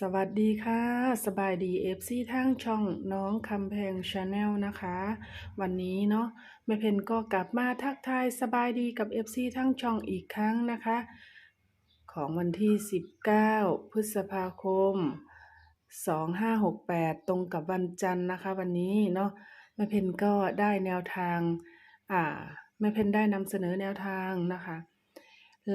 สวัสดีค่ะ สบายดีเอฟซีทั้งช่องน้องคำแพงชาแนลนะคะ วันนี้เนาะแม่เพนก็กลับมาทักทายสบายดีกับเอฟซีทั้งช่องอีกครั้งนะคะ ของวันที่ 19 พฤษภาคม 2568 ตรงกับวันจันทร์นะคะ วันนี้เนาะแม่เพนก็ได้แนวทางอ่าแม่เพนได้นำเสนอแนวทางนะคะ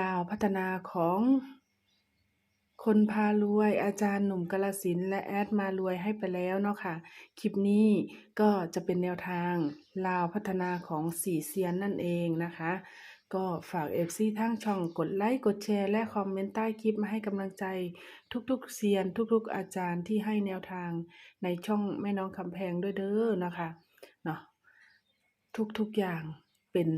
ลาวพัฒนาของ คนพารวยอาจารย์หนุ่มกาลสินและแอดมารวยให้ไปแล้วเนาะค่ะ คลิปนี้ก็จะเป็นแนวทางลาวพัฒนาของสี่เซียนนั่นเองนะคะ ก็ฝากเอฟซีทั้งช่องกดไลค์กดแชร์และคอมเมนต์ใต้คลิปมาให้กำลังใจทุกๆเซียน ทุกๆ อาจารย์ที่ให้แนวทางในช่องแม่น้องคำแพงด้วยเด้อนะคะเนาะทุกๆอย่างเป็น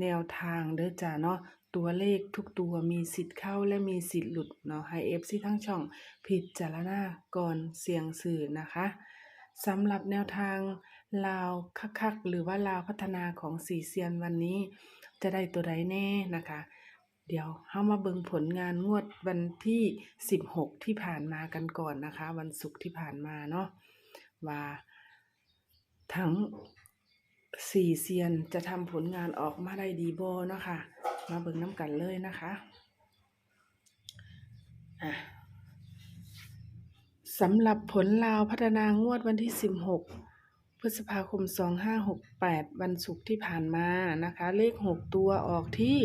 แนวทางเด้อจ้าเนาะ ตัวเลขทุกตัวมีสิทธิ์เข้าและมีสิทธิ์หลุดเนาะให้เอฟซีทั้งช่องผิดจารณาก่อนเสียงสื่อนะคะสำหรับแนวทางลาวคักๆหรือว่าลาวพัฒนาของสี่เซียนวันนี้ จะได้ตัวใดแน่นะคะ เดี๋ยวเฮามาเบิงผลงานงวดวันที่ 16 ที่ผ่านมากันก่อนนะคะ วันศุกร์ที่ผ่านมาเนาะว่าทั้งสี่เซียนจะทำผลงานออกมาได้ดีบ่เนาะค่ะ มาเบิ่งน้ำกันเลยนะคะอะสำหรับผลลาวพัฒนางวดวันที่ 16 พฤษภาคม 2568 วันศุกร์ที่ผ่านมานะคะ เลข 6 ตัวออกที่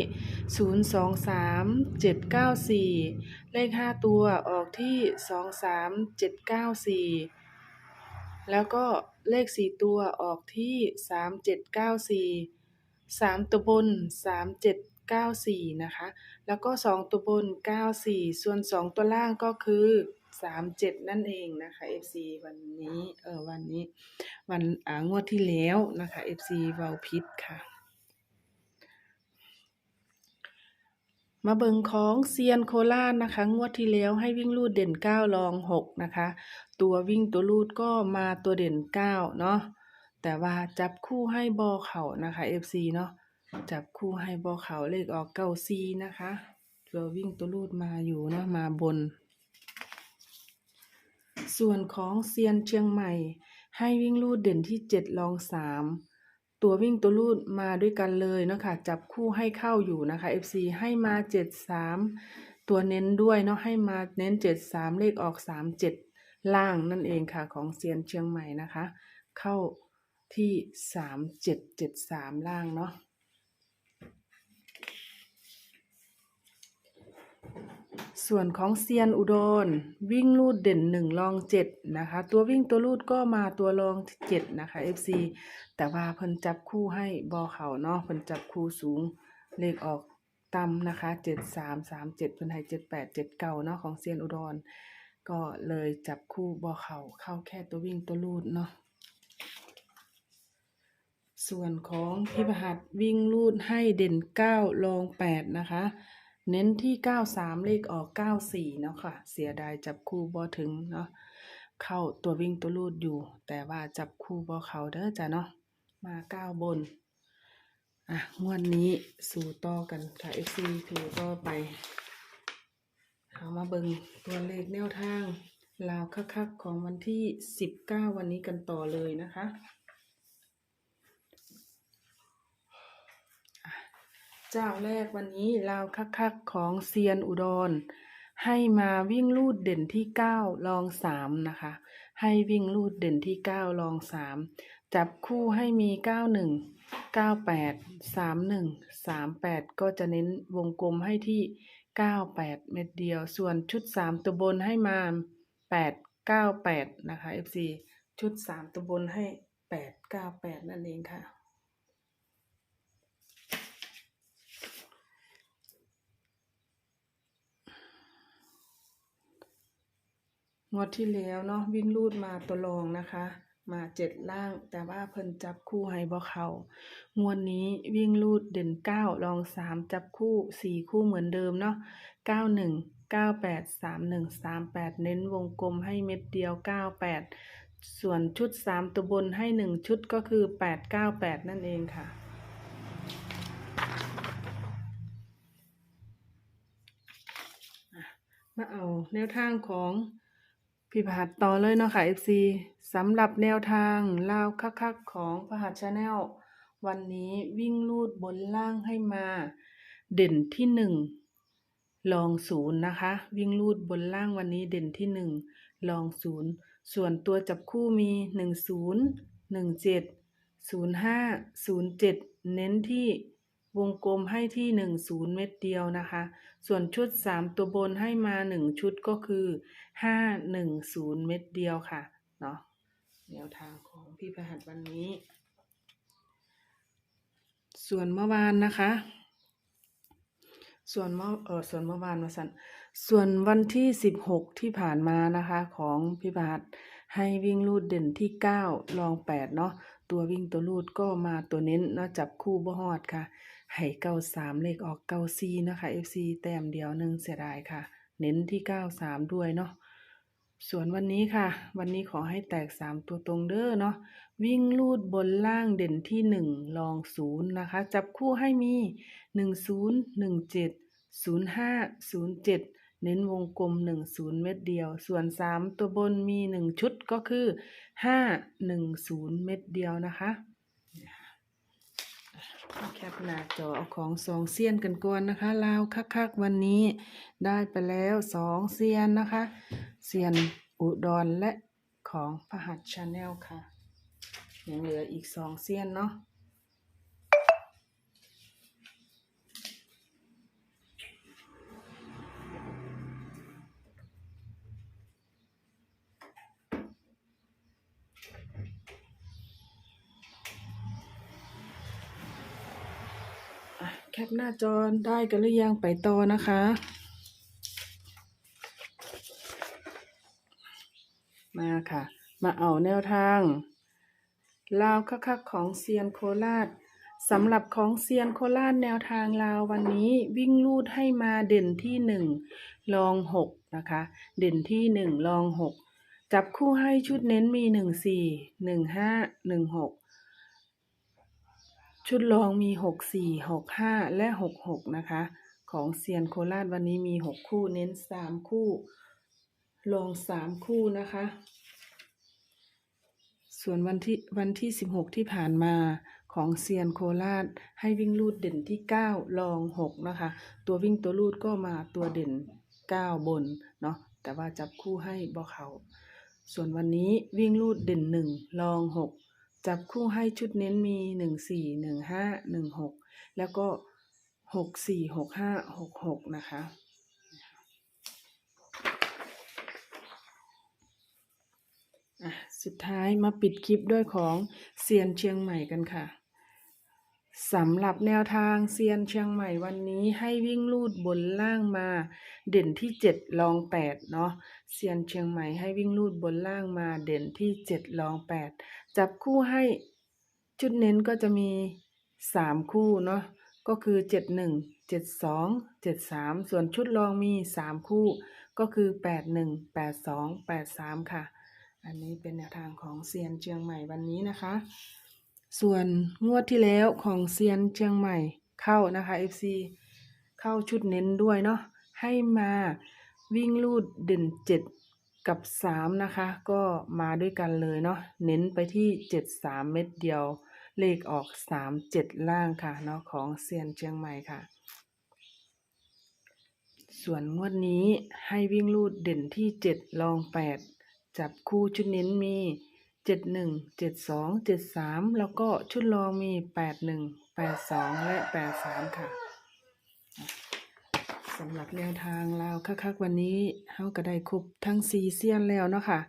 023 794 เลข 5 ตัวออกที่ 23 794 แล้วก็เลข 4 ตัวออกที่ 3794 3 ตัวบน 94 นะคะ แล้วก็ 2 ตัวบน 94 ส่วน 2 ตัวล่างก็คือ 37 นั่นเองนะคะ FC วันนี้เออวันนี้ วันอ่างวดที่แล้วนะคะ FC เว้าผิดค่ะ มาเบิงของเซียนโคราชนะคะ งวดที่แล้วให้วิ่งลูดเด่น9รอง 6 นะคะ ตัววิ่งตัวลูดก็มาตัวเด่น 9 เนาะแต่ว่าจับคู่ให้บอเข่านะคะ FC เนาะ จับคู่ให้บอเขาเลขออกเก้าซีนะคะตัววิ่งตัวลูดมาอยู่เนาะมาบน ส่วนของเซียนเชียงใหม่ ให้วิ่งลูดเด่นที่7รอง3ตัววิ่งตัวลูดมาด้วยกันเลยเนาะค่ะจับคู่ให้เข้าอยู่นะคะ FC ให้มา73ตัวเน้นด้วยเนาะให้มาเน้น73เลขออก37ล่างนั่นเองค่ะของเซียนเชียงใหม่นะคะ เข้าที่3773ล่างเนาะ ส่วนของเซียนอุดร วิ่งลูดเด่นหนึ่งรองเจ็ดนะคะ ตัววิ่งตัวลูดก็มาตัวรองเจ็ดนะคะ FC แต่ว่าเพิ่นจับคู่ให้บอเขาเนาะเพิ่นจับคู่สูงเลขออกต่ำนะคะเจ็ดสามสามเจ็ดเพิ่นให้เจ็ดแปดเจ็ดเก้าเนาะของเซียนอุดร ก็เลยจับคู่บอเขาเข้าแค่ตัววิ่งตัวลูดเนาะส่วนของพิพหัสวิ่งลูดให้เด่นเก้ารองแปดนะคะ เน้นที่ 93 เลขออก 94 เนาะค่ะ เสียดายจับคู่บ่ถึงเนาะ เข้าตัววิ่งตัวลูดอยู่ แต่ว่าจับคู่บ่เขาเด้อจ้ะเนาะ มา 9 บน อะ งวดนี้สู่ต่อกันค่ะ FC ถือต่อไป เอามาเบิงตัวเลขแนวทางลาวคักๆของวันที่ 19 วันนี้กันต่อเลยนะคะ เจ้าแรกวันนี้ลาวคักๆของเซียนอุดร ให้มาวิ่งลูดเด่นที่เก้าลองสามนะคะ ให้วิ่งลูดเด่นที่เก้าลองสามจับคู่ให้มีเก้าหนึ่งเก้าแปดสามหนึ่งสามแปดก็จะเน้นวงกลมให้ที่เก้าแปดเม็ดเดียว ส่วนชุดสามตัวบนให้มาแปดเก้าแปดนะคะ FC ชุดสามตัวบนให้แปดเก้าแปดนั่นเองค่ะ งวดที่แล้วเนาะวิ่งลูดมาตัวรองนะคะ มาเจ็ดล่างแต่ว่าเพิ่นจับคู่ให้บ่เขางวดนี้วิ่งลูดเด่นเก้ารองสามจับคู่สี่คู่เหมือนเดิมเนาะเก้าหนึ่งเก้าแปดสามหนึ่งสามแปดเน้นวงกลมให้เม็ดเดียวเก้าแปดส่วนชุดสามตัวบนให้หนึ่งชุดก็คือแปดเก้าแปดนั่นเองค่ะมาเอาแนวทางของ พี่ผหัดต่อเลยเนาะค่ะ FC สำหรับแนวทางลาวคักๆของพหัดชาแนลวันนี้วิ่งลูดบนล่างให้มา เด่นที่หนึ่งลองศูนย์นะคะ วิ่งลูดบนล่างวันนี้เด่นที่หนึ่งลองศูนย์ส่วนตัวจับคู่มีหนึ่งศูนย์หนึ่งเจ็ดศูนย์ห้าศูนย์เจ็ดเน้นที่ วงกลมให้ที่หนึ่งศูนย์เม็ดเดียวนะคะ ส่วนชุดสามตัวบนให้มาหนึ่งชุดก็คือห้าหนึ่งศูนย์เม็ดเดียวค่ะ เนาะแนวทางของพี่พหัสวันนี้ ส่วนเมื่อวานนะคะ ส่วนเมื่อเออส่วนเมื่อวานมาสันส่วนวันที่สิบหกที่ผ่านมานะคะของพี่บาทให้วิ่งลูดเด่นที่เก้าลองแปดเนาะตัววิ่งตัวลูดก็มาตัวเน้นเนาะจับคู่บ่ฮอดค่ะ ให้เก้าสามเลขออกเก้าซีนะคะ FC แต้มเดียวหนึ่งเสียดายค่ะ เน้นที่เก้าสามด้วยเนาะส่วนวันนี้ค่ะ วันนี้ขอให้แตกสามตัวตรงเด้อเนาะวิ่งลูดบนล่างเด่นที่หนึ่งลองศูนย์นะคะ จับคู่ให้มีหนึ่งศูนย์หนึ่งเจ็ดศูนย์ห้าศูนย์เจ็ดเน้นวงกลมหนึ่งศูนย์เม็ดเดียว ส่วนสามตัวบนมีหนึ่งชุดก็คือห้าหนึ่งศูนย์เม็ดเดียวนะคะ แคปหน้าจอเอาของสองเซียนกันก่อนนะคะลาวคักๆวันนี้ได้ไปแล้วสองเซียนนะคะเซียนอุดรและของพหัสชาแนลค่ะ ยังเหลืออีกสองเซียนเนาะ แคปหน้าจอได้กันหรือยังไปต่อนะคะ มาค่ะ มาเอาแนวทางลาวคักๆของเซียนโคราชสำหรับของเซียนโคราชแนวทางลาววันนี้วิ่งลูดให้มาเด่นที่หนึ่งลองหกนะคะ เด่นที่หนึ่งลองหกจับคู่ให้ชุดเน้นมีหนึ่งสี่หนึ่งห้าหนึ่งหก ชุดรองมีหกสี่หกห้าและหกหกนะคะ ของเซียนโคราชวันนี้มีหกคู่เน้นสามคู่ลงสามคู่นะคะ ส่วนวันที่วันที่สิบหกที่ผ่านมาของเซียนโคราชให้วิ่งลูดเด่นที่เก้าลองหกนะคะ ตัววิ่งตัวลูดก็มาตัวเด่นเก้าบนเนาะแต่ว่าจับคู่ให้บ่เขาส่วนวันนี้วิ่งลูดเด่นหนึ่งลองหก จับคู่ให้ชุดเน้นมีหนึ่งสี่หนึ่งห้าหนึ่งหกแล้วก็หกสี่หกห้าหกหกนะคะอะสุดท้ายมาปิดคลิปด้วยของเซียนเชียงใหม่กันค่ะ สำหรับแนวทางเซียนเชียงใหม่วันนี้ให้วิ่งลูดบนล่างมา เด่นที่เจ็ดลองแปดเนาะเซียนเชียงใหม่ให้วิ่งลูดบนล่างมาเด่นที่เจ็ดลองแปดจับคู่ให้ชุดเน้นก็จะมีสามคู่เนาะก็คือเจ็ดหนึ่งเจ็ดสองเจ็ดสามส่วนชุดรองมีสามคู่ก็คือแปดหนึ่งแปดสองแปดสามค่ะ อันนี้เป็นแนวทางของเซียนเชียงใหม่วันนี้นะคะ ส่วนงวดที่แล้วของเซียนเชียงใหม่เข้านะคะ FC เข้าชุดเน้นด้วยเนาะให้มาวิ่งลูดเด่นเจ็ดกับสามนะคะ ก็มาด้วยกันเลยเนาะเน้นไปที่เจ็ดสามเม็ดเดียว เลขออกสามเจ็ดล่างค่ะเนาะของเซียนเชียงใหม่ค่ะ ส่วนงวดนี้ให้วิ่งลูดเด่นที่เจ็ดลองแปดจับคู่ชุดเน้นมี เจ็ดหนึ่งเจ็ดสองเจ็ดสามแล้วก็ชุดรองมีแปดหนึ่งแปดสองและแปดสามค่ะสำหรับแนวทางลาคักๆวันนี้เฮาก็ได้ครบทั้งซีเซียนแล้วเนาะค่ะ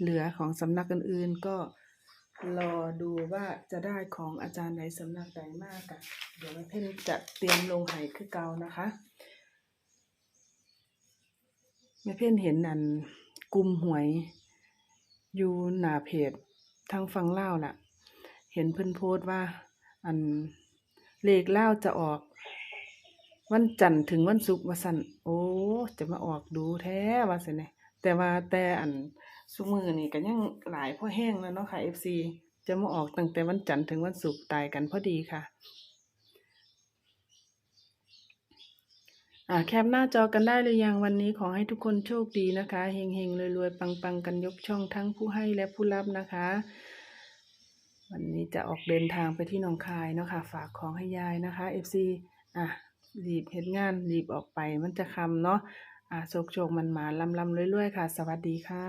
เหลือของสำนักอื่นๆก็รอดูว่าจะได้ของอาจารย์ไหนสำนักใดมากอะเดี๋ยวแม่เพ่นจะเตรียมลงไหคือเก่านะคะแม่เพ่นเห็นอันกลุ่มหวย อยู่หน้าเพจทางฝั่งลาวน่ะ เห็นเพิ่นโพสต์ว่า อันเลขลาจะออก วันจันทร์ถึงวันศุกร์ว่าสั่นโอ้จะมาออกดูแท้ว่าซั่นเนี่ยแต่ว่าแต่อันซุมือนี่ก็ยังหลายพอแห้งแล้วเนาะค่ะ FC จะมาออกตั้งแต่วันจันทร์ถึงวันศุกร์ตายกันพอดีค่ะ อ่าแคปหน้าจอกันได้หรือยังวันนี้ขอให้ทุกคนโชคดีนะคะเฮงเฮงรวยๆปังๆ กันยกช่องทั้งผู้ให้และผู้รับนะคะ วันนี้จะออกเดินทางไปที่หนองคายเนาะค่ะฝากของให้ยายนะคะ FC อะรีบเห็นงานรีบออกไปมันจะคำเนาะอะโชคโชคมันมาลำลำรวยๆค่ะ สวัสดีค่ะ